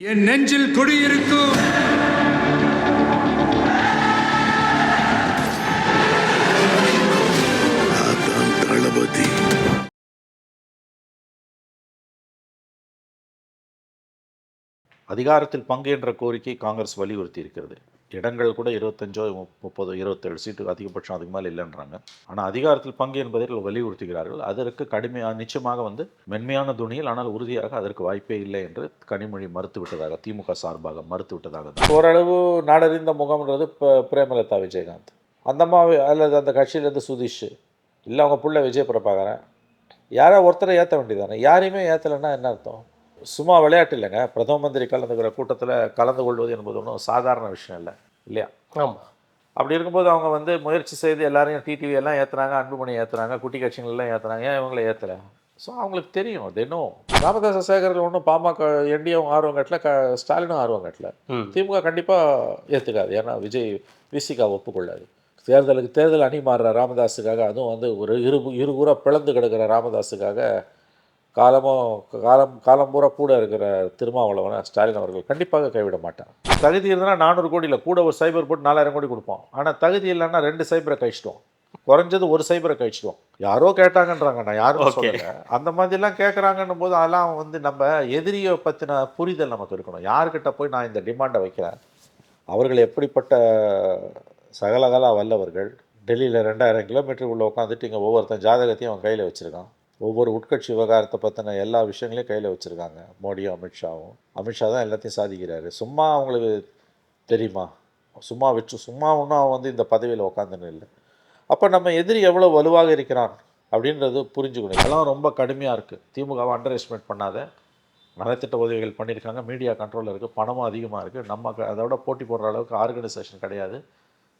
என் நெஞ்சில் குடியிருக்கும் தளபதி. அதிகாரத்தில் பங்கு என்ற கோரிக்கை காங்கிரஸ் வலியுறுத்தி இருக்கிறது இடங்கள் கூட இருபத்தஞ்சோ முப்பதோ இருபத்தேழு சீட்டு அதிகபட்சம் அதுக்கு மேலே இல்லைன்றாங்க. ஆனால் அதிகாரத்தில் பங்கு என்பதில் வலியுறுத்துகிறார்கள். அதற்கு கடுமையாக நிச்சயமாக வந்து மென்மையான துணியில் ஆனால் உறுதியாக அதற்கு வாய்ப்பே இல்லை என்று கனிமொழி மறுத்து விட்டதாக திமுக சார்பாக மறுத்து விட்டதாக ஓரளவு நாடறிந்த முகம்ன்றது இப்போ பிரேமலதா விஜயகாந்த். அந்த அல்லது அந்த கட்சியிலேருந்து சுதீஷ். இல்லை அவங்க புள்ள விஜய் பிரபாகரன் யாரோ ஒருத்தரை ஏற்ற வேண்டியதானே யாரையுமே ஏற்றலைன்னா என்ன அர்த்தம்? சும்மா விளையாட்டு இல்லைங்க. பிரதம மந்திரி கலந்துக்கிற கூட்டத்தில் கலந்து கொள்வது என்பது ஒன்றும் சாதாரண விஷயம் இல்லை. இல்லையா? ஆமாம் அப்படி இருக்கும்போது அவங்க வந்து முயற்சி செய்து எல்லாரையும் டிடிவி எல்லாம் ஏற்றுனாங்க அன்புமணி ஏற்றுனாங்க குட்டி கட்சிகள் எல்லாம் ஏற்றுனாங்க ஏன் இவங்களை ஏற்றலை ஸோ அவங்களுக்கு தெரியும். அது இன்னும் ராமதாச சேகரில் ஒன்றும் பாமக என்டியும் ஆர்வம் கட்டல. க ஸ்டாலினும் ஆர்வம் கட்டல. திமுக கண்டிப்பாக ஏற்றுக்காது ஏன்னா விஜய் விசிகா ஒப்புக்கொள்ளாது. தேர்தலுக்கு தேர்தல் அணி மாறுற ராமதாஸுக்காக அதுவும் வந்து ஒரு இரு இரு பிளந்து கிடக்கிற ராமதாஸுக்காக காலமும் காலம் காலம் பூரா கூட இருக்கிற திருமாவளவனை ஸ்டாலின் அவர்கள் கண்டிப்பாக கைவிட மாட்டார். தகுதி இருந்தால் நானூறு கோடியில் கூட ஒரு சைபர் போட்டு நாலாயிரம் கோடி கொடுப்போம் ஆனால் தகுதி இல்லைன்னா ரெண்டு சைபரை கழிச்சிடுவோம் குறைஞ்சது ஒரு சைபரை கழிச்சிடுவோம் யாரோ கேட்டாங்கன்றாங்க நான் யாரும். சொல்லல. அந்த மாதிரிலாம் கேட்குறாங்கன்னும் போது அதெல்லாம் வந்து நம்ம எதிரியை பற்றின புரிதல் நமக்கு இருக்கணும். யார்கிட்ட போய் நான் இந்த டிமாண்டை வைக்கிறேன்? அவர்கள் எப்படிப்பட்ட சகலகலா வல்லவர்கள்? டெல்லியில் ரெண்டாயிரம் கிலோமீட்டர் உள்ள உட்காந்துட்டு இங்கே ஒவ்வொருத்தன் ஜாதகத்தையும் அவன் கையில் வச்சுருக்கான். ஒவ்வொரு உட்கட்சி விவகாரத்தை பற்றின எல்லா விஷயங்களையும் கையில் வச்சுருக்காங்க. மோடியும் அமித்ஷாவும். அமித்ஷா தான் எல்லாத்தையும் சாதிக்கிறாரு. சும்மா அவங்களுக்கு தெரியுமா? சும்மா வச்சு சும்மா ஒன்றும் அவன் வந்து இந்த பதவியில் உட்காந்துன்னு இல்லை. அப்போ நம்ம எதிரி எவ்வளோ வலுவாக இருக்கிறான் அப்படின்றது புரிஞ்சுக்கணும். இதெல்லாம் ரொம்ப கடுமையாக இருக்குது திமுகவை அண்டர் எஸ்டிமேட் பண்ணாத. நலத்திட்ட உதவிகள் பண்ணியிருக்காங்க. மீடியா கண்ட்ரோலில் இருக்குது பணமும் அதிகமாக இருக்குது நம்ம அதோட போட்டி போடுற அளவுக்கு ஆர்கனைசேஷன் கிடையாது.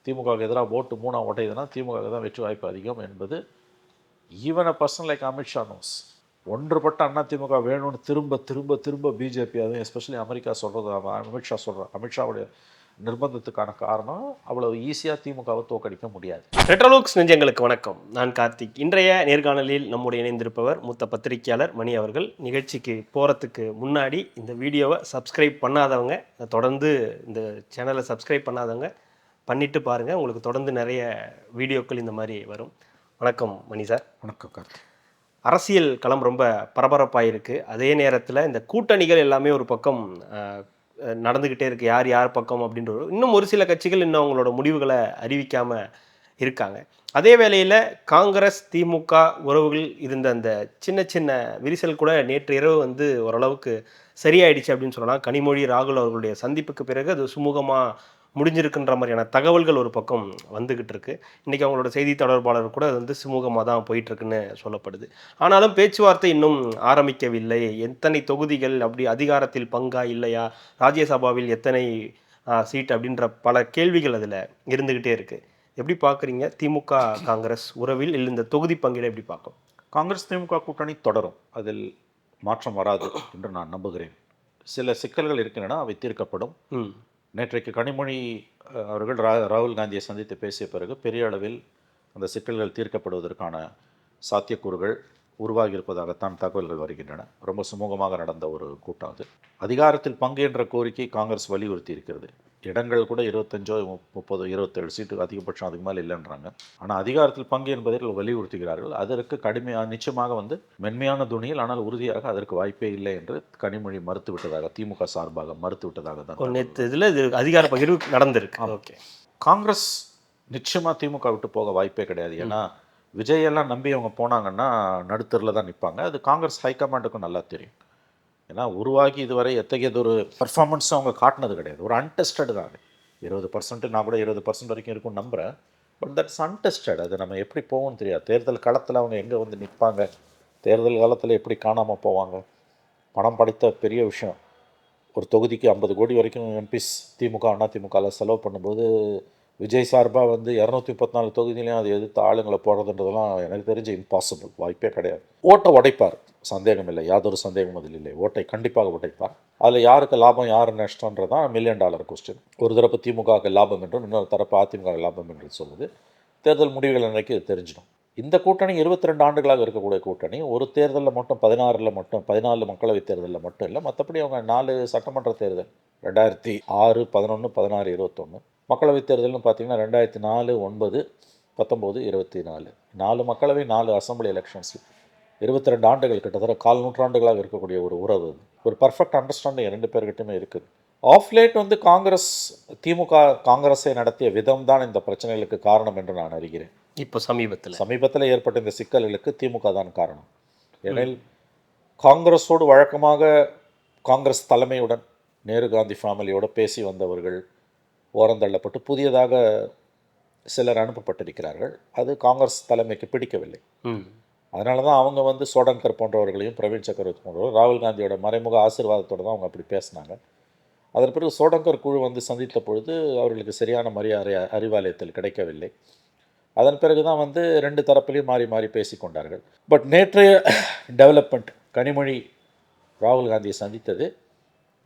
திமுகவுக்கு எதிராக ஓட்டு மூணாக ஓட்டையுதுன்னா திமுக தான் வெற்றி வாய்ப்பு அதிகம் என்பது even a person like Amit Shah knows ஒன்றுபட்ட அண்ணா திமுக வேணும்னு திரும்ப திரும்ப திரும்ப பிஜேபி அதுவும் எஸ்பெஷலி அமெரிக்கா சொல்கிறது அமித்ஷா சொல்கிறார் அமித்ஷாவுடைய நிர்பந்தத்துக்கான காரணம் அவ்வளவு ஈஸியாக திமுகவை தோக்கடிக்க முடியாது. ரெட்ரோலுக்ஸ் நெஞ்சங்களுக்கு வணக்கம். நான் கார்த்திக். இன்றைய நேர்காணலில் நம்முடைய இணைந்திருப்பவர் மூத்த பத்திரிகையாளர் மணி அவர்கள். நிகழ்ச்சிக்கு போகிறதுக்கு முன்னாடி இந்த வீடியோவை சப்ஸ்கிரைப் பண்ணாதவங்க தொடர்ந்து இந்த சேனலை சப்ஸ்கிரைப் பண்ணாதவங்க பண்ணிட்டு பாருங்கள் உங்களுக்கு தொடர்ந்து நிறைய வீடியோக்கள் இந்த மாதிரி வரும். வணக்கம் மணி சார். வணக்கம் கார்த்திக் அரசியல் களம் ரொம்ப பரபரப்பாக இருக்குது அதே நேரத்தில் இந்த கூட்டணிகள் எல்லாமே ஒரு பக்கம் நடந்துக்கிட்டே இருக்குது யார் யார் பக்கம் அப்படின்ற இன்னும் ஒரு சில கட்சிகள் இன்னும் அவங்களோட முடிவுகளை அறிவிக்காமல் இருக்காங்க. அதே வேளையில் காங்கிரஸ் திமுக உறவுகள் இருந்த அந்த சின்ன சின்ன விரிசல் கூட நேற்று இரவு வந்து ஓரளவுக்கு சரியாயிடுச்சு அப்படின்னு சொல்லலாம். கனிமொழி ராகுல் அவர்களுடைய சந்திப்புக்கு பிறகு அது சுமூகமாக முடிஞ்சிருக்குன்ற மாதிரியான தகவல்கள் ஒரு பக்கம் வந்துகிட்டு இருக்கு இன்னைக்கு அவங்களோட செய்தி தொடர்பாளர் கூட அது வந்து சுமூகமாக தான் போயிட்டு இருக்குன்னு சொல்லப்படுது. ஆனாலும் பேச்சுவார்த்தை இன்னும் ஆரம்பிக்கவில்லை. எத்தனை தொகுதிகள் அப்படி அதிகாரத்தில் பங்கா இல்லையா? ராஜ்யசபாவில் எத்தனை சீட் அப்படின்ற பல கேள்விகள் அதில் இருந்துக்கிட்டே இருக்கு. எப்படி பார்க்குறீங்க திமுக காங்கிரஸ் உறவில் இல்லை இந்த தொகுதி பங்கீடு எப்படி பார்க்கும்? காங்கிரஸ் திமுக கூட்டணி தொடரும். அதில் மாற்றம் வராது என்று நான் நம்புகிறேன். சில சிக்கல்கள் இருக்கின்றன அவை தீர்க்கப்படும். நேற்றைக்கு கனிமொழி அவர்கள் ரா ராகுல் காந்தியை சந்தித்து பேசிய பிறகு பெரிய அளவில் அந்த சிக்கல்கள் தீர்க்கப்படுவதற்கான சாத்தியக்கூறுகள் உருவாகி இருப்பதாகத்தான் தகவல்கள் வருகின்றன. ரொம்ப சுமூகமாக நடந்த ஒரு கூட்டம் அது. அதிகாரத்தில் பங்கு என்ற கோரிக்கை காங்கிரஸ் வலியுறுத்தி இருக்கிறது இடங்கள் கூட இருபத்தஞ்சோ முப்பதோ இருபத்தேழு சீட்டு அதிகபட்சம் அதுக்கு மேலே இல்லைன்றாங்க. ஆனால் அதிகாரத்தில் பங்கு என்பதில் வலியுறுத்துகிறார்கள். அதற்கு கடுமையாக நிச்சயமாக வந்து மென்மையான துணியில் ஆனால் உறுதியாக அதற்கு வாய்ப்பே இல்லை என்று கனிமொழி மறுத்து விட்டதாக திமுக சார்பாக மறுத்து விட்டதாக தான் நேற்று இதில் இது அதிகார பகிர்வு நடந்திருக்கு. ஓகே. காங்கிரஸ் நிச்சயமாக திமுக விட்டு போக வாய்ப்பே கிடையாது. ஏன்னா விஜய் எல்லாம் நம்பி அவங்க போனாங்கன்னா நடுத்தரில் தான் நிற்பாங்க அது காங்கிரஸ் ஹைகமாண்டுக்கும் நல்லா தெரியும். ஏன்னா உருவாகி இதுவரை எத்தகையது ஒரு பர்ஃபார்மன்ஸும் அவங்க காட்டினது கிடையாது. ஒரு அன்டெஸ்டட் தான் இருபது பர்சன்ட் நான் கூட இருபது பர்சன்ட் வரைக்கும் இருக்கும் நம்புகிறேன் பட் தட்ஸ் அன்டெஸ்டட் அது நம்ம எப்படி போவோம்னு தெரியாது. தேர்தல் காலத்தில் அவங்க எங்கே வந்து நிற்பாங்க தேர்தல் காலத்தில் எப்படி காணாமல் போவாங்க? பணம் படைத்த பெரிய விஷயம். ஒரு தொகுதிக்கு ஐம்பது கோடி வரைக்கும் எம்பிஸ் திமுக அண்ணா திமுகவில் செலவு பண்ணும்போது விஜய் சார்பாக வந்து இரநூத்தி முப்பத்தி நாலு தொகுதியிலையும் அதை எதிர்த்து ஆளுங்களை போடுறதுன்றதெல்லாம் எனக்கு தெரிஞ்சு இம்பாசிபிள் வாய்ப்பே கிடையாது. ஓட்டை உடைப்பார். சந்தேகம் இல்லை. யாதொரு சந்தேகம் அதில் இல்லை. ஓட்டை கண்டிப்பாக உடைப்பார். அதில் யாருக்கு லாபம் யார் நஷ்டன்றதான் மில்லியன் டாலர் கொஸ்டின் ஒரு தரப்பு திமுகவுக்கு லாபம் என்றும் இன்னொரு தரப்பு அதிமுக லாபம் என்று சொல்லுது தேர்தல் முடிவுகள் அன்றைக்கு இது தெரிஞ்சிடும். இந்த கூட்டணி இருபத்தி ரெண்டு ஆண்டுகளாக இருக்கக்கூடிய கூட்டணி. ஒரு தேர்தலில் மட்டும் பதினாறில் மட்டும் பதினாலு மக்களவைத் தேர்தலில் மட்டும் இல்லை மற்றபடி அவங்க நாலு சட்டமன்ற தேர்தல். ரெண்டாயிரத்தி ஆறு பதினொன்று பதினாறு இருபத்தொன்று மக்களவைத் தேர்தல்னு பார்த்தீங்கன்னா ரெண்டாயிரத்தி நாலு ஒன்பது பத்தொம்போது இருபத்தி நாலு. நாலு மக்களவை நாலு அசம்பிளி எலெக்ஷன்ஸ் இருபத்தி ரெண்டு ஆண்டுகள் கிட்டத்தட்ட கால் நூற்றாண்டுகளாக இருக்கக்கூடிய ஒரு உறவு. ஒரு பர்ஃபெக்ட் அண்டர்ஸ்டாண்டிங் ரெண்டு பேர்கிட்டயுமே இருக்குது ஆஃப் லேட் வந்து காங்கிரஸ் திமுக காங்கிரஸை நடத்திய விதம் தான் இந்த பிரச்சனைகளுக்கு காரணம் என்று நான் அறிகிறேன். இப்போ சமீபத்தில். சமீபத்தில் ஏற்பட்ட இந்த சிக்கல்களுக்கு திமுக தான் காரணம். ஏனெனில் காங்கிரஸோடு வழக்கமாக காங்கிரஸ் தலைமையுடன் நேரு காந்தி ஃபேமிலியோடு பேசி வந்தவர்கள் ஓரந்தள்ளப்பட்டு புதியதாக சிலர் அனுப்பப்பட்டிருக்கிறார்கள். அது காங்கிரஸ் தலைமைக்கு பிடிக்கவில்லை. அதனால தான் அவங்க வந்து சோடங்கர் போன்றவர்களையும் பிரவீன் சக்கரவர்த்தி போன்றவர் ராகுல் காந்தியோட மறைமுக ஆசீர்வாதத்தோடு தான் அவங்க அப்படி பேசினாங்க. அதன் பிறகு சோடங்கர் குழு வந்து சந்தித்த பொழுது அவர்களுக்கு சரியான மரியாதை அறிவாலயத்தில் கிடைக்கவில்லை. அதன் பிறகு தான் வந்து ரெண்டு தரப்பிலையும் மாறி மாறி பேசிக்கொண்டார்கள் பட் நேற்றைய டெவலப்மெண்ட் கனிமொழி ராகுல் காந்தியை சந்தித்தது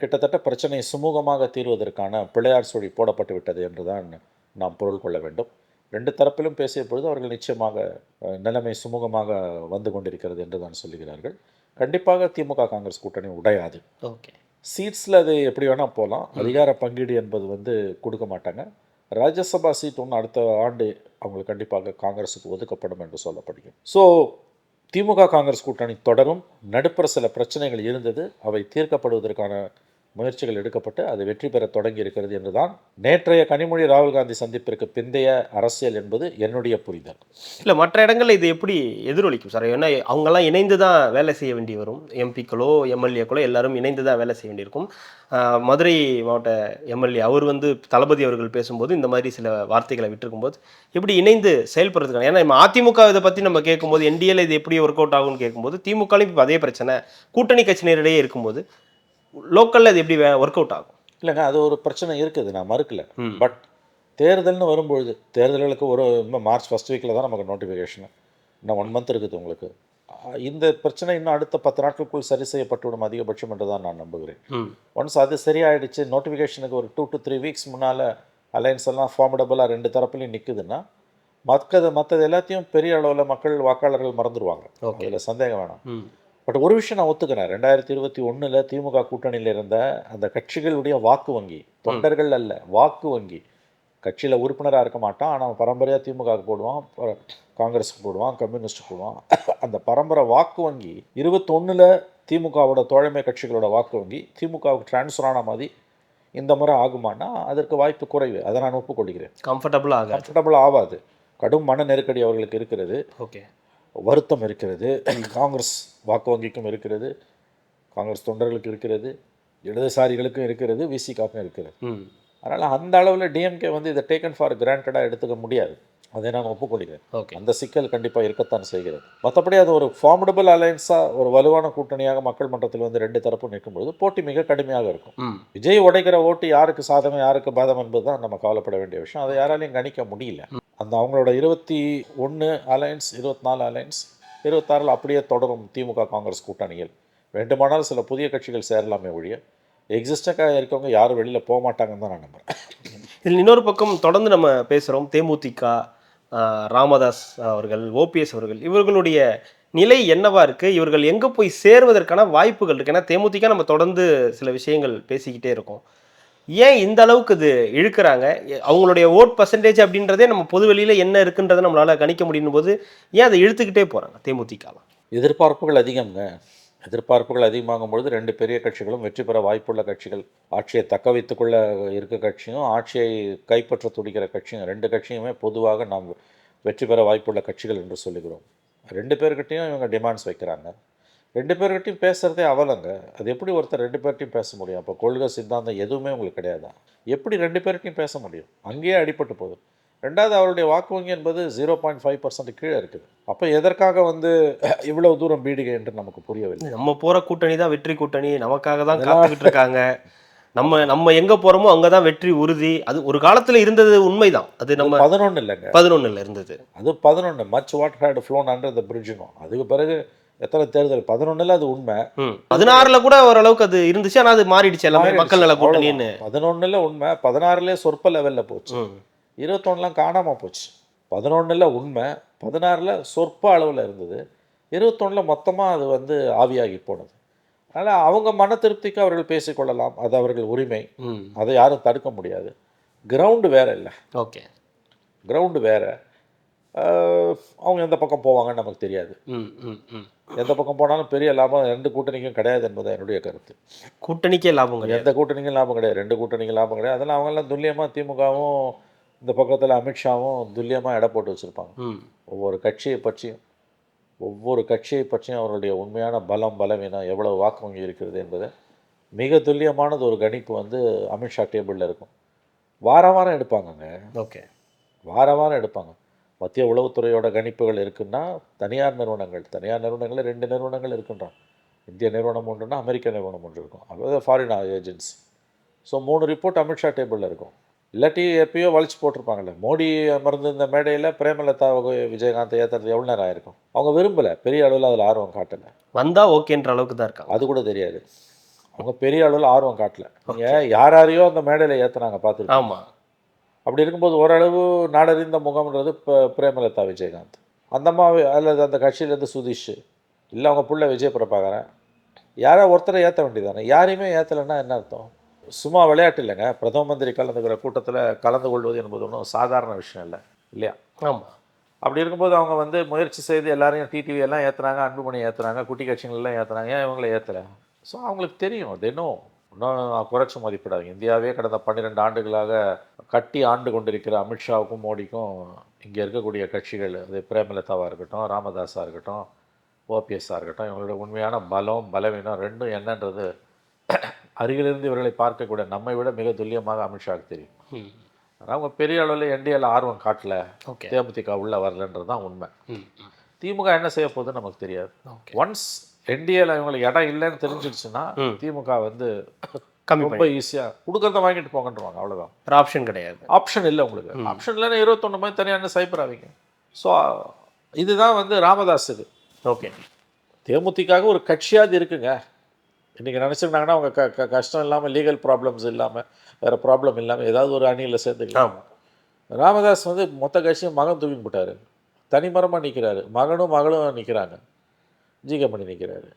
கிட்டத்தட்ட பிரச்சனையை சுமூகமாக தீர்வதற்கான பிள்ளையார் சுழி போடப்பட்டு விட்டது என்று தான் நாம் பொருள் கொள்ள வேண்டும். ரெண்டு தரப்பிலும் பேசிய பொழுது அவர்கள் நிச்சயமாக நிலைமை சுமூகமாக வந்து கொண்டிருக்கிறது என்று தான் சொல்லுகிறார்கள். கண்டிப்பாக திமுக காங்கிரஸ் கூட்டணி உடையாது. ஓகே. சீட்ஸில் அது எப்படி வேணால் போகலாம் அதிகார பங்கீடு என்பது வந்து கொடுக்க மாட்டாங்க. ராஜ்யசபா சீட் ஒன்று அடுத்த ஆண்டு அவங்களுக்கு கண்டிப்பாக காங்கிரஸுக்கு ஒதுக்கப்படும் என்று சொல்லப்படுகிறது. ஸோ திமுக காங்கிரஸ் கூட்டணி தொடரும் நடுப்புற சில பிரச்சனைகள் இருந்தது அவை தீர்க்கப்படுவதற்கான முயற்சிகள் எடுக்கப்பட்டு அது வெற்றி பெற தொடங்கி இருக்கிறது என்றுதான் நேற்றைய கனிமொழி ராகுல் காந்தி சந்திப்பிற்கு பிந்தைய அரசியல் என்பது என்னுடைய புரிதல். இல்லை மற்ற இடங்களில் இது எப்படி எதிரொலிக்கும் சார்? ஏன்னா அவங்கெல்லாம் இணைந்து தான் வேலை செய்ய வேண்டி வரும். எம்பிக்களோ எம்எல்ஏக்களோ எல்லாரும் இணைந்து தான் வேலை செய்ய வேண்டியிருக்கும். மதுரை மாவட்ட எம்எல்ஏ அவர் வந்து தளபதி அவர்கள் பேசும்போது இந்த மாதிரி சில வார்த்தைகளை விட்டுருக்கும்போது எப்படி இணைந்து செயல்படுறதுக்கான ஏன்னா நம்ம அதிமுக இதை பற்றி நம்ம கேட்கும்போது என்டிஎல் இது எப்படி ஒர்க் அவுட் ஆகும்னு கேட்கும்போது திமுகலையும் இப்போ அதே பிரச்சனை. கூட்டணி கட்சியினரிடையே இருக்கும்போது லோக்கலில் இது எப்படி ஒர்க் அவுட் ஆகும்? இல்லைங்க அது ஒரு பிரச்சனை இருக்குது நான் மறுக்கல. பட் தேர்தல்னு வரும்பொழுது தேர்தல்களுக்கு ஒரு மார்ச் ஃபஸ்ட் வீக்கில் தான் நமக்கு நோட்டிஃபிகேஷன் இன்னும் ஒன் மந்த் இருக்குது உங்களுக்கு. இந்த பிரச்சனை இன்னும் அடுத்த பத்து நாட்களுக்குள் சரி செய்யப்பட்டுவிடும் அதிகபட்சம் என்று தான் நான் நம்புகிறேன். ஒன்ஸ் அது சரியாயிடுச்சு நோட்டிஃபிகேஷனுக்கு ஒரு டூ டு த்ரீ வீக்ஸ் முன்னால் அலைன்ஸ் எல்லாம் ஃபார்மடபுளாக ரெண்டு தரப்புலையும் நிற்குதுன்னா மற்றது மற்றது எல்லாத்தையும் பெரிய அளவில் மக்கள் வாக்காளர்கள் மறந்துடுவாங்க. அதில் சந்தேகம் வேணாம். பட் ஒரு விஷயம் நான் ஒத்துக்கிறேன். ரெண்டாயிரத்தி இருபத்தி ஒன்றில் திமுக கூட்டணியில் இருந்த அந்த கட்சிகளுடைய வாக்கு வங்கி தொண்டர்கள் அல்ல வாக்கு வங்கி கட்சியில் உறுப்பினராக இருக்க மாட்டான். ஆனால் பரம்பரையாக திமுகவுக்கு போடுவான் காங்கிரஸுக்கு போடுவான் கம்யூனிஸ்ட் போடுவான். அந்த பரம்பரை வாக்கு வங்கி இருபத்தொன்னில் திமுகவோட தோழமை கட்சிகளோட வாக்கு வங்கி திமுகவுக்கு டிரான்ஸ்ஃபர் ஆன மாதிரி இந்த முறை ஆகுமானா அதற்கு வாய்ப்பு குறைவு. அதை நான் ஒப்புக்கொள்கிறேன். கம்ஃபர்டபுள் ஆகாது. கம்ஃபர்டபுள் ஆகாது. கடும் மன நெருக்கடி அவர்களுக்கு இருக்கிறது. ஓகே வருத்தம் இருக்கிறது காங்கிரஸ் வாக்கு வங்கிக்கும் இருக்கிறது காங்கிரஸ் தொண்டர்களுக்கு இருக்கிறது இடதுசாரிகளுக்கும் இருக்கிறது விசிகாக்கும் இருக்கிறது. அதனால் அந்த அளவில் டிஎம்கே வந்து இதை டேக்கன் ஃபார் கிராண்டடாக எடுத்துக்க முடியாது. அதை நான் ஒப்புக்கொள்கிறேன். ஓகே அந்த சிக்கல் கண்டிப்பாக இருக்கத்தான் செய்கிறது. மற்றபடி அது ஒரு ஃபார்மடபுள் அலையன்ஸாக ஒரு வலுவான கூட்டணியாக மக்கள் மன்றத்தில் வந்து ரெண்டு தரப்பும் நிற்கும்பொழுது போட்டி மிக கடுமையாக இருக்கும். விஜய் உடைக்கிற ஓட்டு யாருக்கு சாதகம் யாருக்கு பாதம் என்பது தான் நம்ம கவலைப்பட வேண்டிய விஷயம். அதை யாராலையும் கணிக்க முடியல. அந்த அவங்களோட இருபத்தி ஒன்று அலையன்ஸ் இருபத்தி நாலு அலையன்ஸ் இருபத்தாறில் அப்படியே தொடரும் திமுக காங்கிரஸ் கூட்டணியில். வேண்டுமானால் சில புதிய கட்சிகள் சேரலாமே ஒழிய எக்ஸிஸ்டாக இருக்கவங்க யாரும் வெளியில் போக மாட்டாங்கன்னு தான் நான் நம்புறேன். இதில் இன்னொரு பக்கம் தொடர்ந்து நம்ம பேசுகிறோம் தேமுதிக ராமதாஸ் அவர்கள் ஓபிஎஸ் அவர்கள் இவர்களுடைய நிலை என்னவா இருக்கு? இவர்கள் எங்கே போய் சேர்வதற்கான வாய்ப்புகள் இருக்கு? ஏன்னா தேமுதிக நம்ம தொடர்ந்து சில விஷயங்கள் பேசிக்கிட்டே இருக்கோம். ஏன் இந்த அளவுக்கு இது இழுக்கிறாங்க? அவங்களுடைய ஓட் பர்சன்டேஜ் அப்படின்றதே நம்ம பொதுவெளியில் என்ன இருக்குன்றதை நம்மளால் கணிக்க முடியும் போது ஏன் அதை இழுத்துக்கிட்டே போகிறாங்க தேமுதிகலாம்? எதிர்பார்ப்புகள் அதிகம்ங்க. எதிர்பார்ப்புகள் அதிகமாகும் பொழுது ரெண்டு பெரிய கட்சிகளும் வெற்றி பெற வாய்ப்புள்ள கட்சிகள் ஆட்சியை தக்க வைத்துக்கொள்ள இருக்க கட்சியும் ஆட்சியை கைப்பற்ற துடிக்கிற கட்சியும் ரெண்டு கட்சியுமே பொதுவாக நாம் வெற்றி பெற வாய்ப்புள்ள கட்சிகள் என்று சொல்லுகிறோம். ரெண்டு பேர்கிட்டையும் இவங்க டிமாண்ட்ஸ் வைக்கிறாங்க. ரெண்டு பேர்கிட்டையும் பேசுகிறதே அவலங்க. அது எப்படி ஒருத்தர் ரெண்டு பேர்கிட்டையும் பேச முடியும்? அப்போ கொள்கை சித்தாந்தம் எதுவுமே உங்களுக்கு கிடையாதா? எப்படி ரெண்டு பேர்கிட்டையும் பேச முடியும்? அங்கேயே அடிபட்டு போதும் ரெண்டாவது அவருடைய வாக்கு வங்கி என்பது ஜீரோ பாயிண்ட் ஃபைவ் பர்சன்ட் கீழே இருக்குது. அப்போ எதற்காக வந்து இவ்வளவு தூரம் பீடிகை என்று நமக்கு புரியவில்லை? நம்ம போற கூட்டணி தான் வெற்றி கூட்டணி. நமக்காக தான் காத்துக்கிட்டு இருக்காங்க. நம்ம நம்ம எங்க போறோமோ அங்கதான் வெற்றி உறுதி. அது ஒரு காலத்துல இருந்தது உண்மைதான். அது நம்ம பதினொன்று இல்லைங்க. பதினொன்னுல இருந்தது. அது பதினொன்று much water had flown under the பிரிட்ஜுனும் அதுக்கு பிறகு எத்தனை தேர்தல்? பதினொன்றில் அது உண்மை. பதினாறுல கூட ஓரளவுக்கு அது இருந்துச்சு. ஆனா அது மாறிடுச்சு. எல்லாமே மக்கள் நல கூட்டணின்னு. பதினொன்றில் உண்மை. பதினாறுலேயே சொற்ப லெவலில் போச்சு. இருபத்தொன்னுலாம் காணாமல் போச்சு. பதினொன்றில் உண்மை பதினாறில் சொற்ப அளவில் இருந்தது. இருபத்தொன்னில் மொத்தமாக அது வந்து ஆவியாகி போனது. அதனால் அவங்க மன திருப்திக்கு அவர்கள் பேசிக்கொள்ளலாம் அது அவர்கள் உரிமை. ம். அதை யாரும் தடுக்க முடியாது. கிரவுண்டு வேற இல்லை. ஓகே. கிரவுண்டு வேற. அவங்க எந்த பக்கம் போவாங்கன்னு நமக்கு தெரியாது. ம் ம் ம். எந்த பக்கம் போனாலும் பெரிய லாபம் ரெண்டு கூட்டணிக்கும் கிடையாது என்பது என்னுடைய கருத்து. கூட்டணிக்கே லாபம் கிடையாது. எந்த கூட்டணிக்கும் லாபம் கிடையாது. ரெண்டு கூட்டணிக்கும் லாபம் கிடையாது. அதெல்லாம் அவங்கெல்லாம் துல்லியமாக திமுகவும் இந்த பக்கத்தில் அமித்ஷாவும் துல்லியமாக எடை போட்டு வச்சுருப்பாங்க. ஒவ்வொரு கட்சியை பற்றியும் ஒவ்வொரு கட்சியை பற்றியும் அவருடைய உண்மையான பலம் பலவீனம் எவ்வளவு வாக்கு வங்கி இருக்கிறது என்பது மிக துல்லியமானது ஒரு கணிப்பு வந்து அமித்ஷா டேபிளில் இருக்கும். வார வாரம் எடுப்பாங்கங்க. ஓகே. வார வாரம் எடுப்பாங்க. மத்திய உளவுத்துறையோட கணிப்புகள் இருக்குன்னா தனியார் நிறுவனங்கள் தனியார் நிறுவனங்கள் ரெண்டு நிறுவனங்கள் இருக்கின்றான். இந்திய நிறுவனம் ஒன்றுனா அமெரிக்க நிறுவனம் ஒன்று இருக்கும். அதாவது ஃபாரின் ஏஜென்சி ஸோ மூணு ரிப்போர்ட் அமித்ஷா டேபிளில் இருக்கும். இல்லாட்டி எப்பயோ வலிச்சு போட்டிருப்பாங்கல்ல. மோடி அமர்ந்து இந்த மேடையில் பிரேமலதா விஜயகாந்த் ஏற்றுறது எவ்வளோ நேரம் ஆயிருக்கும்? அவங்க விரும்பலை. பெரிய அளவில் அதில் ஆர்வம் காட்டலை. வந்தா ஓகேன்ற அளவுக்கு தான் இருக்காங்க. அது கூட தெரியாது. அவங்க பெரிய அளவில் ஆர்வம் காட்டல. நீங்கள் யார் யாரையோ அந்த மேடையில் ஏற்றுனாங்க பார்த்துருக்கோம் ஆமா. அப்படி இருக்கும்போது ஓரளவு நாடறிந்த முகம்ன்றது இப்போ பிரேமலதா விஜயகாந்த். அந்த அம்மாவை அல்லது அந்த கட்சியிலேருந்து சுதீஷ். இல்லை அவங்க புள்ள விஜய் பிரபாகரன் யாரோ ஒருத்தரை ஏற்ற வேண்டியதானே யாரையுமே ஏற்றலைன்னா என்ன அர்த்தம்? சும்மா விளையாட்டு இல்லைங்க. பிரதம மந்திரி கலந்துக்கிற கூட்டத்தில் கலந்து கொள்வது என்பது ஒன்றும் சாதாரண விஷயம் இல்லை. இல்லையா? ஆமா. அப்படி இருக்கும்போது அவங்க வந்து முயற்சி செய்து எல்லாரையும் டிடிவி எல்லாம் ஏற்றுனாங்க அன்புமணி ஏற்றுனாங்க குட்டி கட்சிகள் எல்லாம் ஏற்றுனாங்க ஏன் இவங்களை ஏற்றலை ஸோ அவங்களுக்கு தெரியும். தினம் இன்னும் குறைச்சி மதிப்பிடாது இந்தியாவே கடந்த பன்னிரெண்டு ஆண்டுகளாக கட்டி ஆண்டு கொண்டிருக்கிற அமித்ஷாவுக்கும் மோடிக்கும் இங்கே இருக்கக்கூடிய கட்சிகள் அது பிரேமலதாவாக இருக்கட்டும் ராமதாஸாக இருக்கட்டும் ஓபிஎஸ்ஸாக இருக்கட்டும் இவங்களோட உண்மையான பலம் பலவீனம் ரெண்டும் என்னன்றது அருகிலிருந்து இவர்களை பார்க்கக்கூடிய நம்மை விட மிக துல்லியமாக அமித்ஷாவுக்கு தெரியும். ஆனால் அவங்க பெரிய அளவில் என்டிஏல ஆர்வம் காட்டல. தேமுதிக உள்ள வரலன்றது தான் உண்மை. திமுக என்ன செய்ய போகுதுன்னு நமக்கு தெரியாது. ஒன்ஸ் என்டிஏல இவங்களுக்கு இடம் இல்லைன்னு தெரிஞ்சிடுச்சுன்னா. திமுக வந்து ரொம்ப ஈஸியாக கொடுக்கறத வாங்கிட்டு போங்கன்றவாங்க அவ்வளோதான் ஆப்ஷன் கிடையாது. ஆப்ஷன் இல்லை உங்களுக்கு. ஆப்ஷன் இல்லைன்னா இருபத்தொன்று மாதிரி தனியாக சைபர் ஆவீங்க. ஸோ இதுதான் வந்து ராமதாஸுக்கு ஓகே. தேமுதிகாக ஒரு கட்சியாவது இருக்குங்க. இன்றைக்கி நினச்சிருந்தாங்கன்னா அவங்க க க கஷ்டம் இல்லாமல் லீகல் ப்ராப்ளம்ஸ் இல்லாமல் வேறு ப்ராப்ளம் இல்லாமல் ஏதாவது ஒரு அணியில் சேர்த்துக்கலாம் ராமதாஸ் வந்து மொத்த கட்சியும் மகன் தூக்கி போட்டார். தனிமரமாக நிற்கிறாரு மகனும் மகளும் நிற்கிறாங்க ஜிகே பண்ணி நிற்கிறாரு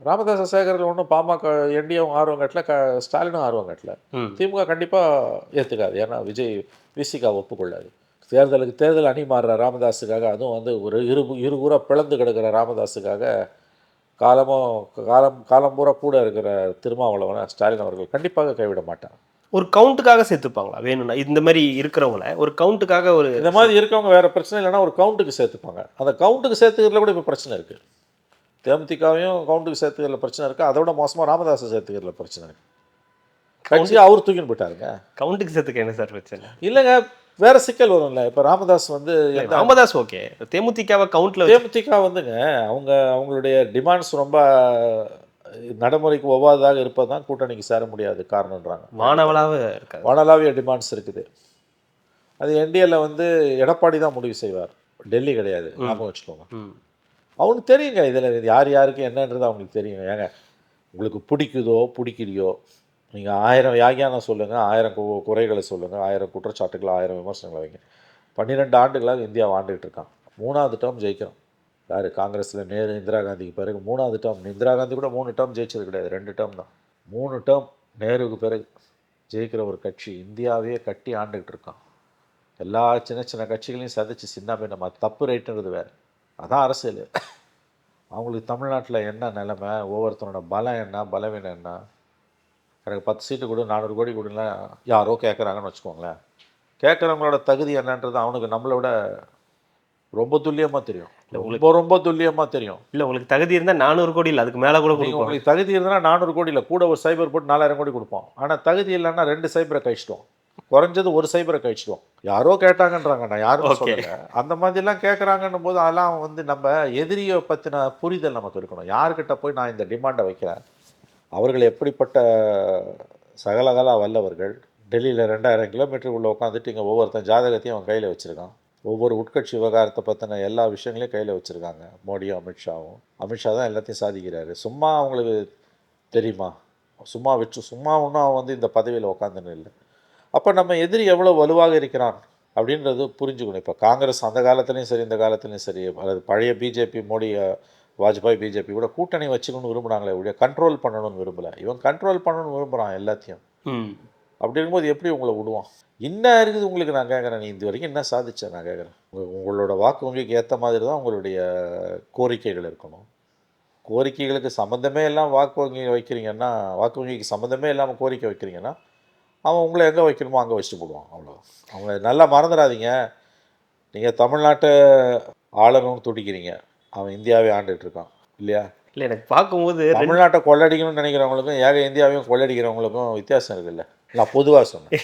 ராமதாஸ் சேகரில் ஒன்றும் பாமக என்டிஏவும் ஆர்வம் கட்டல. க ஸ்டாலினும் ஆர்வம் கட்டல. திமுக கண்டிப்பாக ஏற்றுக்காது ஏன்னா விஜய் விசிகா ஒப்புக்கொள்ளாது. தேர்தலுக்கு தேர்தல் அணி மாறுற ராமதாஸுக்காக அதுவும் வந்து ஒரு இரு இரு ஊரா பிளந்து கிடக்கிற ராமதாஸுக்காக காலமும் காலம் காலம் பூரா கூட இருக்கிற திருமாவளவனை ஸ்டாலின் அவர்கள் கண்டிப்பாக கைவிட மாட்டார். ஒரு கவுண்ட்டுக்காக சேர்த்துப்பாங்களா? வேணும்னா இந்த மாதிரி இருக்கிறவங்கள ஒரு கவுண்ட்டுக்காக ஒரு இந்த மாதிரி இருக்கவங்க வேறு பிரச்சனை இல்லைன்னா ஒரு கவுண்ட்டுக்கு சேர்த்துப்பாங்க. அந்த கவுண்ட்டுக்கு சேர்த்துக்கிறதுல கூட இப்போ பிரச்சனை இருக்குது தேமுதிகாவையும் கவுண்ட்டுக்கு சேர்த்துக்கிறதுல பிரச்சனை இருக்குது அதோட மோசமாக ராமதாஸை சேர்த்துக்கிறதுல பிரச்சனை இருக்குது கட்சி அவர் தூக்கின்னு போயிட்டாருங்க. கவுண்ட்டுக்கு சேர்த்துக்க என்ன சார் பிரச்சனை? இல்லைங்க வேற சிக்கல் வரும்ல. இப்போ ராமதாஸ் வந்து ராமதாஸ் ஓகே. தேமுதிகவை கவுண்ட்ல தேமுதிக வந்துங்க அவங்க அவங்களுடைய டிமாண்ட்ஸ் ரொம்ப நடைமுறைக்கு ஒவ்வாததாக இருப்பது தான் கூட்டணிக்கு சேர முடியாது காரணன்றாங்க மாணவளாக இருக்காது. வானளாவிய டிமாண்ட்ஸ் இருக்குது. அது என்டிஏல வந்து எடப்பாடி தான் முடிவு செய்வார். டெல்லி கிடையாது. ஞாபகம் வச்சுக்கோங்க. அவனுக்கு தெரியுங்க இதில் யார் யாருக்கு என்னன்றது அவங்களுக்கு தெரியும். ஏங்க உங்களுக்கு பிடிக்குதோ பிடிக்கலையோ நீங்கள் ஆயிரம் வியாகியானம் சொல்லுங்கள் ஆயிரம் கு- குறைகளை சொல்லுங்கள் ஆயிரம் குற்றச்சாட்டுகள் ஆயிரம் விமர்சனங்களை வைங்க. பன்னிரெண்டு ஆண்டுகளாக இந்தியா வாழ்ந்துகிட்டு இருக்கான். மூணாவது டேர்ம் ஜெயிக்கிறோம். யார்? காங்கிரஸில் நேரு இந்திரா காந்திக்கு பிறகு மூணாவது டேர்ம் இந்திரா காந்தி கூட மூணு டேர்ம் ஜெயிச்சது கிடையாது ரெண்டு டேர்ம் தான். மூணு டேர்ம் நேருவுக்கு பிறகு ஜெயிக்கிற ஒரு கட்சி இந்தியாவையே கட்டி ஆண்டுகிட்டு இருக்கான். எல்லா சின்ன சின்ன கட்சிகளையும் சதைச்சு சின்ன பின்னமா தப்பு ரைட்டுன்றது வேறு. அதான் அரசியல். அவங்களுக்கு தமிழ்நாட்டில் என்ன நிலமை? ஒவ்வொருத்தனோட பலம் என்ன? பலவீனம் என்ன? எனக்கு பத்து சீட்டு கொடு நானூறு கோடி கொடுலாம் யாரோ கேட்குறாங்கன்னு வச்சுக்கோங்களேன். கேட்குறவங்களோட தகுதி என்னன்றது அவனுக்கு நம்மளை விட ரொம்ப துல்லியமாக தெரியும். ரொம்ப ரொம்ப துல்லியமாக தெரியும். இல்ல உங்களுக்கு தகுதி இருந்தா நானூறு கோடி இல்ல அதுக்கு மேல கூட கொடுப்பாங்க உங்களுக்கு தகுதி இருந்தால் நானூறு கோடியில் கூட ஒரு சைபர் போட்டு நாலாயிரம் கோடி கொடுப்போம். ஆனால் தகுதி இல்லைன்னா ரெண்டு சைபரை கழிச்சிட்டோம். குறைஞ்சது ஒரு சைபரை கழிச்சிடுவோம் யாரோ கேட்டாங்கன்றாங்க நான் யாரும். சொல்லல. அந்த மாதிரிலாம் கேட்குறாங்கன்னும் போது அதெல்லாம் வந்து நம்ம எதிரியை பற்றின புரிதல் நமக்கு இருக்கணும். யார்கிட்ட போய் நான் இந்த டிமாண்டை வைக்கிறேன்? அவர்கள் எப்படிப்பட்ட சகலகலா வல்லவர்கள் டெல்லியில் ரெண்டாயிரம் கிலோமீட்டர் உள்ள உட்காந்துட்டு இங்கே ஒவ்வொருத்தன் ஜாதகத்தையும் அவன் கையில் வச்சுருக்கான். ஒவ்வொரு உட்கட்சி விவகாரத்தை பற்றின எல்லா விஷயங்களையும் கையில் வச்சுருக்காங்க மோடியும் அமித்ஷாவும். அமித்ஷா தான் எல்லாத்தையும் சாதிக்கிறாரு. சும்மா அவங்களுக்கு தெரியுமா? சும்மா வச்சு சும்மா ஒன்றும் அவன் வந்து இந்த பதவியில் உட்காந்துன்னு இல்லை. அப்போ நம்ம எதிரி எவ்வளோ வலுவாக இருக்கிறான் அப்படின்றது புரிஞ்சுக்கணும். இப்போ காங்கிரஸ் அந்த காலத்துலேயும் சரி இந்த காலத்துலேயும் சரி. அல்லது பழைய பிஜேபி மோடி வாஜ்பாய் பிஜேபி. கூட கூட்டணி வச்சுக்கணும்னு விரும்புனாங்களே ஒழிய கண்ட்ரோல் பண்ணணும்னு விரும்பல. இவன் கண்ட்ரோல் பண்ணணும்னு விரும்புகிறான் எல்லாத்தையும். அப்படி இருக்கும்போது எப்படி உங்களை விடுவான்? என்ன இருக்குது உங்களுக்கு நான் கேட்குறேன். நீ இது வரைக்கும் என்ன சாதிச்ச நான் கேட்குறேன். உங்களோட வாக்கு வங்கிக்கு ஏற்ற மாதிரி தான் உங்களுடைய கோரிக்கைகள் இருக்கணும். கோரிக்கைகளுக்கு சம்மந்தமே எல்லாம் வாக்கு வங்கி வைக்கிறீங்கன்னா வாக்கு வங்கிக்கு சம்மந்தமே இல்லாமல் கோரிக்கை வைக்கிறீங்கன்னா அவன் உங்களை எங்கே வைக்கணுமோ அங்கே வச்சுட்டு போடுவான். அவ்வளோ அவங்க நல்லா மறந்துடாதீங்க. நீங்கள் தமிழ்நாட்டை ஆளணும்னு துடிக்கிறீங்க அவன் இந்தியாவே ஆண்டுட்டு இருக்கான் இல்லையா? இல்லை எனக்கு பார்க்கும்போது தமிழ்நாட்டை கொள்ளடிக்கணும்னு நினைக்கிறவங்களுக்கும் ஏக இந்தியாவையும் கொள்ளடிக்கிறவங்களுக்கும் வித்தியாசம் இருக்குல்ல. நான் பொதுவாக சொன்னேன்.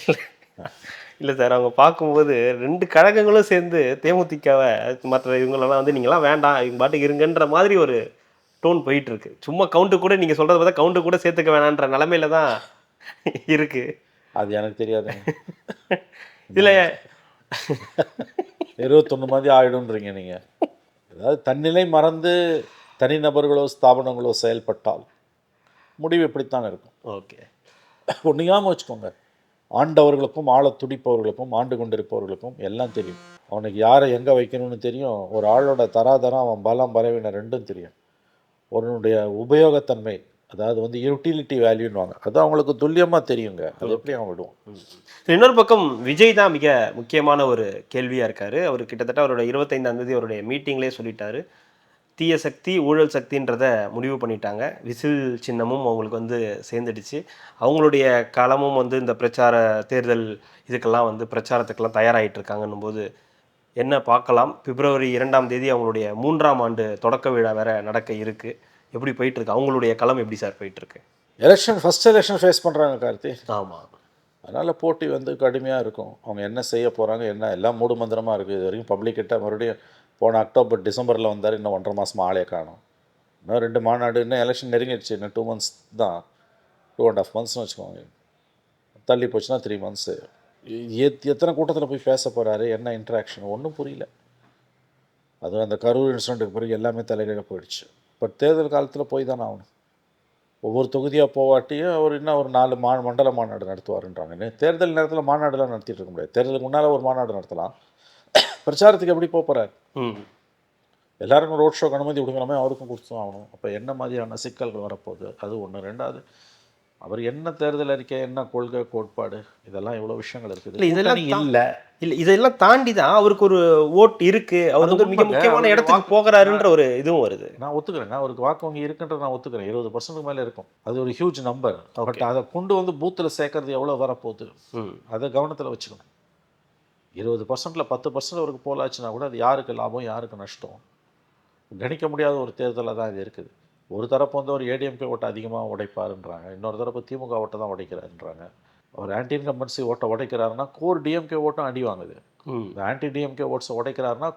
இல்லை. சார் அவங்க பார்க்கும்போது ரெண்டு கழகங்களும் சேர்ந்து தேமுதிகவை மற்ற இவங்களெல்லாம் வந்து நீங்களாம் வேண்டாம் இவங்க பாட்டுக்கு இருங்கன்ற மாதிரி ஒரு டோன் போயிட்டு இருக்கு சும்மா கவுண்ட்டு கூட நீங்கள் சொல்கிறத பார்த்தா கவுண்ட்டு கூட சேர்த்துக்க வேணான்ற நிலமையில தான் இருக்கு. அது எனக்கு தெரியாதுங்க இதில் இருபத்தொன்று மாதிரி ஆயிடும்ன்றீங்க நீங்கள் அதாவது தன்னிலை மறந்து தனிநபர்களோ ஸ்தாபனங்களோ செயல்பட்டால் முடிவு இப்படித்தான் இருக்கும். ஓகே. ஒன்று ஞாபகம் வச்சுக்கோங்க. ஆண்டவர்களுக்கும் ஆள துடிப்பவர்களுக்கும் ஆண்டு கொண்டிருப்பவர்களுக்கும் எல்லாம் தெரியும். அவனுக்கு யாரை எங்கே வைக்கணும்னு தெரியும். ஒரு ஆளோட தராதரம் அவன் பலம் பலவீனம் ரெண்டும் தெரியும். ஒருவனுடைய உபயோகத்தன்மை அதாவது வந்து யூட்டிலிட்டி வேல்யூன்னுவாங்க அது அவங்களுக்கு துல்லியமாக தெரியுங்க. அது எப்படி அவன் விடுவான் இன்னொரு பக்கம் விஜய் தான் மிக முக்கியமான ஒரு கேள்வியாக இருக்காரு. அவர் கிட்டத்தட்ட அவரோட இருபத்தைந்தாம் தேதி அவருடைய மீட்டிங்லேயே சொல்லிட்டாரு. தீய சக்தி ஊழல் சக்தின்றத முடிவு பண்ணிட்டாங்க. விசில் சின்னமும் அவங்களுக்கு வந்து சேர்ந்துடுச்சு. அவங்களுடைய களமும் வந்து இந்த பிரச்சார தேர்தல் இதுக்கெல்லாம் வந்து பிரச்சாரத்துக்கெல்லாம் தயாராகிட்டு இருக்காங்கன்னும் போது என்ன பார்க்கலாம். பிப்ரவரி இரண்டாம் தேதி அவங்களுடைய மூன்றாம் ஆண்டு தொடக்க விழா வேற நடக்க இருக்கு. எப்படி போயிட்டு இருக்கு அவங்களுடைய களம் எப்படி சார் போயிட்டு இருக்கு எலெக்ஷன் ஃபஸ்ட் எலெக்ஷன் ஃபேஸ் பண்ணுறாங்க கார்த்தி. ஆமாம் அதனால் போட்டி வந்து கடுமையாக இருக்கும். அவங்க என்ன செய்ய போகிறாங்க என்ன? எல்லாம் மூடு மந்திரமாக இருக்குது இது வரைக்கும் பப்ளிக்கிட்ட மறுபடியும் போன அக்டோபர் டிசம்பரில் வந்தார். இன்னும் ஒன்றரை மாதம் ஆளே காணும். இன்னும் ரெண்டு மாநாடு இன்னும் எலெக்ஷன் நெருங்கிடுச்சு. இன்னும் டூ மந்த்ஸ் தான். டூ அண்ட் ஆஃப் மந்த்ஸ்னு வச்சுக்கோங்க. தள்ளி போச்சுன்னா த்ரீ மந்த்ஸு எத்தனை கூட்டத்தில் போய் பேச போகிறாரு என்ன இன்ட்ராக்ஷன் ஒன்றும் புரியல. அதுவும் அந்த கரூர் இன்சிடென்ட்டுக்கு பிறகு எல்லாமே தலைகீழ போயிடுச்சு. பட் தேர்தல் காலத்தில் போய் தானே ஆகணும். ஒவ்வொரு தொகுதியாக போவாட்டியும் அவர் இன்னும் ஒரு நாலு மா மண்டல மாநாடு நடத்துவாருன்றாங்க. தேர்தல் நேரத்தில் மாநாடுலாம் நடத்திட்டு இருக்க முடியாது. தேர்தலுக்கு முன்னால் ஒரு மாநாடு நடத்தலாம். பிரச்சாரத்துக்கு எப்படி போக போகிறார் எல்லாருக்கும் ரோட் ஷோக்கு அனுமதி கொடுக்கணுமே அவருக்கும் கொடுத்தும் ஆகணும். அப்போ என்ன மாதிரியான சிக்கல்கள் வரப்போகுது? அது ஒன்று ரெண்டாவது அவர் என்ன தேர்தல் அறிக்கை என்ன கொள்கை கோட்பாடு இதெல்லாம் இவ்வளோ விஷயங்கள் இருக்குது? இல்ல, இதெல்லாம் இல்லை. இல்ல இதெல்லாம் தாண்டி தான் அவருக்கு ஒரு ஓட் இருக்கு. அவர் வந்து மிக. முக்கியமான இடத்துக்கு போகிறாருன்ற ஒரு இதுவும் வருது. நான் ஒத்துக்கிறேங்க அவருக்கு வாக்கு வங்கி இருக்குன்றது நான் ஒத்துக்கிறேன். இருபது பர்சன்ட்டுக்கு மேலே இருக்கும். அது ஒரு ஹியூஜ் நம்பர் பட் அதை கொண்டு வந்து பூத்தில் சேர்க்கறது எவ்வளோ வரப்போகுது? அதை கவனத்தில் வச்சுக்கணும். இருபது பர்சன்ட்டில் பத்து பர்சன்ட் அவருக்கு போலாச்சுன்னா கூட அது யாருக்கு லாபம் யாருக்கு நஷ்டம்? கணிக்க முடியாத ஒரு தேர்தலில் தான் இது இருக்குது. ஒரு தரப்பு வந்து ஒரு ஏடிஎம்கே ஓட்டை அதிகமாக உடைப்பாருன்றாங்க. இன்னொரு தரப்பு திமுக ஓட்டை தான் உடைக்கிறாருன்றாங்க. அவர் ஆன்டி இன்கம்பன்சி ஓட்டை உடைக்கிறாருன்னா கோர் டிஎம்கே ஓட்டும் அடி வாங்குது. இந்த ஆன்டி டிஎம்கே ஓட்ஸை உடைக்கிறாருன்னா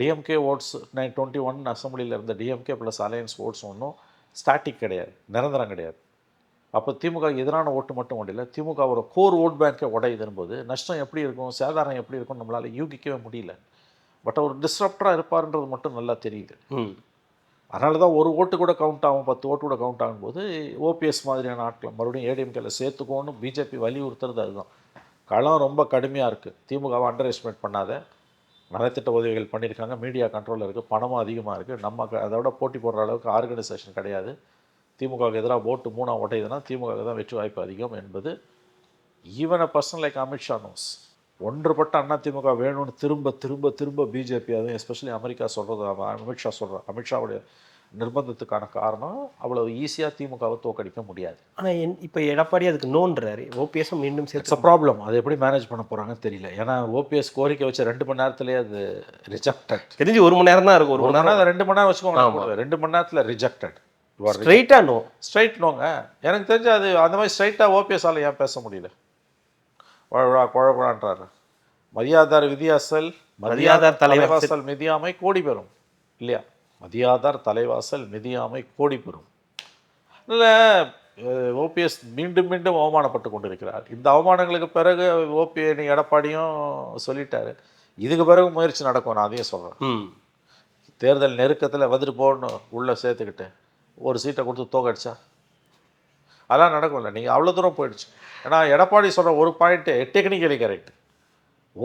DMK votes nine twenty one அசம்பிளியில் இருந்த டிஎம்கே ப்ளஸ் அலையன்ஸ் ஓட்ஸ் ஒன்றும் ஸ்டாட்டிக் கிடையாது நிரந்தரம் கிடையாது. அப்போ திமுக எதிரான ஓட்டு மட்டும் உடையல திமுகவோட கோர் ஓட் பேங்கை உடையுதுன்னு போது நஷ்டம் எப்படி இருக்கும் சேதாரம் எப்படி இருக்கும் நம்மளால் யூகிக்கவே முடியல. பட் அவர் டிஸ்ரப்டராக இருப்பார்ன்றது மட்டும் நல்லா தெரியுது. அதனால தான் ஒரு ஓட்டு கூட கவுண்ட் ஆகும் பத்து ஓட்டு கூட கவுண்ட் ஆகும்போது ஓபிஎஸ் மாதிரியான ஆட்களை மறுபடியும் ஏடிஎம்கேல சேர்த்துக்கோன்னு பிஜேபி வலியுறுத்துறது அதுதான். களம் ரொம்ப கடுமையாக இருக்குது திமுகவை அண்டர் எஸ்டிமேட் பண்ணாத. நலத்திட்ட உதவிகள் பண்ணியிருக்காங்க. மீடியா கண்ட்ரோலில் இருக்குது பணமும் அதிகமாக இருக்குது நம்ம அதோட போட்டி போடுற அளவுக்கு ஆர்கனைசேஷன் கிடையாது. திமுகவுக்கு எதிராக ஓட்டு மூணாக உடையுதுன்னா திமுகவுக்கு தான் வெற்றி வாய்ப்பு அதிகம் என்பது even a person like Amit Shah knows ஒன்றுபட்ட அண்ணா திமுக வேணும்னு திரும்ப திரும்ப திரும்ப பிஜேபி அதுவும் எஸ்பெஷலி அமெரிக்கா சொல்கிறது அமித்ஷா சொல்கிறார் அமித்ஷாவுடைய நிர்பந்தத்துக்கான காரணம் அவ்வளவு ஈஸியாக திமுகவை தோக்கடிக்க முடியாது. ஆனா என் இப்போ எடப்பாடி அதுக்கு நோன்றாரு. ஓபிஎஸும் மீண்டும் சேர்த்து ப்ராப்ளம் அதை எப்படி மேனேஜ் பண்ண போகிறாங்கன்னு தெரியல. ஏன்னா ஓபிஎஸ் கோரிக்கை வச்ச ரெண்டு மணி நேரத்திலே அது ரிஜெக்டட் தெரிஞ்சு ஒரு மணி நேரம் தான் இருக்கும். ஒரு மணி நேரம் ரெண்டு மணி நேரம் வச்சுக்கோங்க ரெண்டு மணி நேரத்தில் ரிஜெக்டட் ஸ்ட்ரைட்டா நோ ஸ்ட்ரைட் நோங்க எனக்கு தெரிஞ்சு அது அந்த மாதிரி ஸ்ட்ரைட்டாக ஓபிஎஸ்ஸால் ஏன் பேச முடியல? குழகுழா குழகுழான்றாரு மதியாதார் விதியாசல் மதியாதார் தலைவாசல். மிதியாமை கோடி பெறும். இல்லையா? மதியாதார் தலைவாசல் மிதியாமை கோடி பெறும். இல்லை ஓபிஎஸ் மீண்டும் மீண்டும் அவமானப்பட்டு கொண்டிருக்கிறார். இந்த அவமானங்களுக்கு பிறகு ஓபி எடப்பாடியும் சொல்லிட்டாரு. இதுக்கு பிறகு முயற்சி நடக்கும் நான் அதையும் சொல்கிறேன் தேர்தல் நெருக்கத்தில் வந்துட்டு போகணும் உள்ளே சேர்த்துக்கிட்டு ஒரு சீட்டை கொடுத்து தோக்கடிச்சா? அதெல்லாம் நடக்கும்ல. நீங்கள் அவ்வளோ தூரம் போயிடுச்சு. ஏன்னா எடப்பாடி சொல்கிற ஒரு பாயிண்ட்டு டெக்னிக்கலி கரெக்ட்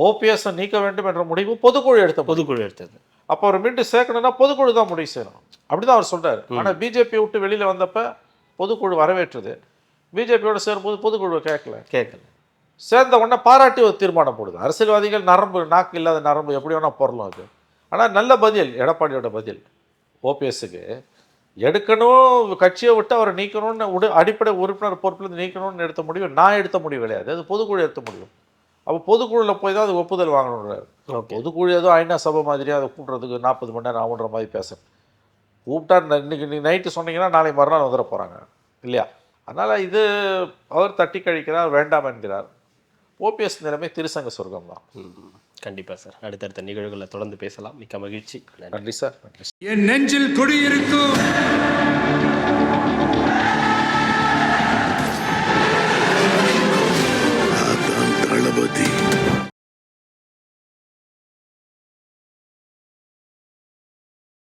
ஓபிஎஸ் நீக்க வேண்டும் என்ற முடிவு பொதுக்குழு எடுத்த பொது பொதுக்குழு எடுத்தது. அப்போ அவர் மீண்டும் சேர்க்கணும்னா பொதுக்குழு தான் முடிவு செய்யணும். அப்படிதான் அவர் சொல்றாரு. ஆனா பிஜேபி விட்டு வெளியில வந்தப்ப பொதுக்குழு வரவேற்றது. பிஜேபியோட சேரும்போது பொதுக்குழு கேட்கல. கேட்கல. சேர்ந்த உடனே பாராட்டி ஒரு தீர்மானம் போடுது. அரசியல்வாதிகள் நரம்பு நாக்கு இல்லாத நரம்பு எப்படி வேணா போடலாம் அது. ஆனால் நல்ல பதில் எடப்பாடியோட பதில். ஓபிஎஸ்க்கு எடுக்கணும் கட்சியை விட்டு அவரை நீக்கணும்னு உடு அடிப்படை உறுப்பினர் பொறுப்பிலிருந்து நீக்கணும்னு எடுத்த முடிவு நான் எடுத்த முடிவு கிடையாது. அது பொதுக்குழு எடுத்த முடிவு. அப்போ பொதுக்குழுவில் போய் தான் அது ஒப்புதல் வாங்கணுன்றாரு பொதுக்குழு ஏதோ ஐநா சபை மாதிரியாக அதை கூட்டுறதுக்கு நாற்பது மணி நேரம் ஆகுன்ற மாதிரி பேசுறேன். கூப்பிட்டா ந- இன்னைக்கு இன்னைக்கு நைட்டு சொன்னீங்கன்னா நாளை மறுநாள் வந்துட போகிறாங்க இல்லையா? அதனால் இது அவர் தட்டி கழிக்கிறார் வேண்டாம் என்கிறார். ஓபிஎஸ் நிலைமை திருசங்க சொர்க்கம் தான் கண்டிப்பாக சார். அடுத்தடுத்த நிகழ்வுகளை தொடர்ந்து பேசலாம். மிக்க மகிழ்ச்சி. நன்றி. சார். என் நெஞ்சில் குடியிருக்கும்